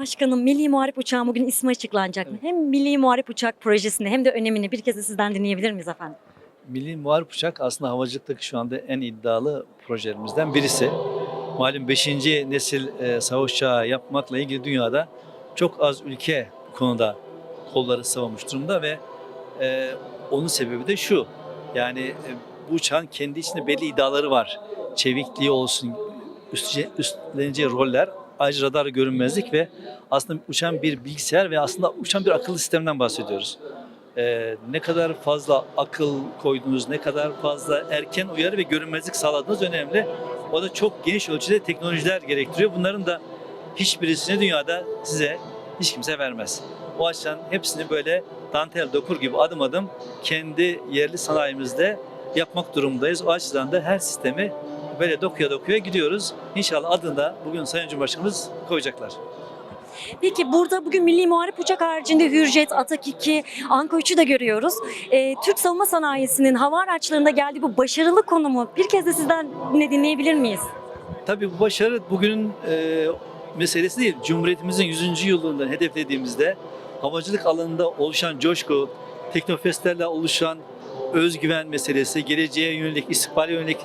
Başkanım Milli Muharip Uçağı bugün ismi açıklanacak mı? Hem Milli Muharip Uçak projesini hem de önemini bir kez de sizden dinleyebilir miyiz efendim? Milli Muharip Uçak aslında havacılıktaki şu anda en iddialı projelerimizden birisi. Malum 5. nesil e, savaş uçağı yapmakla ilgili dünyada çok az ülke bu konuda kolları sıvamış durumda ve e, onun sebebi de şu. Yani e, bu uçağın kendi içinde belli iddiaları var. Çevikliği olsun, üstleneceği roller, ayrıca radar görünmezlik ve aslında uçan bir bilgisayar ve aslında uçan bir akıllı sistemden bahsediyoruz. Ee, ne kadar fazla akıl koydunuz, ne kadar fazla erken uyarı ve görünmezlik sağladığınız önemli. O da çok geniş ölçüde teknolojiler gerektiriyor. Bunların da hiçbirisini dünyada size hiç kimse vermez. O açıdan hepsini böyle dantel dokur gibi adım adım kendi yerli sanayimizde yapmak durumundayız. O açıdan da her sistemi böyle dokuya dokuya gidiyoruz. İnşallah adını da bugün Sayın Cumhurbaşkanımız koyacaklar. Peki burada bugün Milli Muharip Uçak haricinde Hürjet, Atak 2, Anka 3'ü de görüyoruz. Ee, Türk savunma sanayisinin hava araçlarında geldiği bu başarılı konumu bir kez de sizden yine dinleyebilir miyiz? Tabii bu başarı bugünün e, meselesi değil. Cumhuriyetimizin 100. yılında hedeflediğimizde havacılık alanında oluşan coşku, teknofestlerle oluşan özgüven meselesi, geleceğe yönelik, istikbale yönelik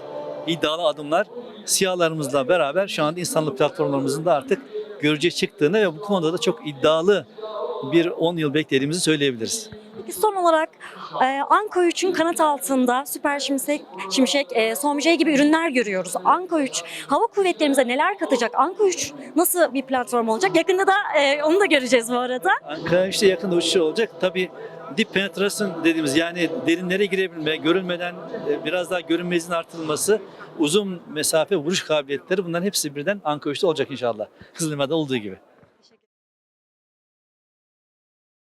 iddialı adımlar siyahlarımızla beraber şu anda insanlık platformlarımızın da artık görece çıktığını ve bu konuda da çok iddialı bir 10 yıl beklediğimizi söyleyebiliriz. Peki son olarak e, Anka 3'ün kanat altında Süper Şimşek, Şimşek e, Son J gibi ürünler görüyoruz. Anka 3 hava kuvvetlerimize neler katacak? Anka 3 nasıl bir platform olacak? Yakında da e, onu da göreceğiz bu arada. Ankara işte yakında uçuşu olacak. Tabii dip penetration dediğimiz yani derinlere girebilme, görülmeden e, biraz daha görünmezliğin artırılması, uzun mesafe vuruş kabiliyetleri bunların hepsi birden Ankara 3'te olacak inşallah. Kızılırmak'ta olduğu gibi.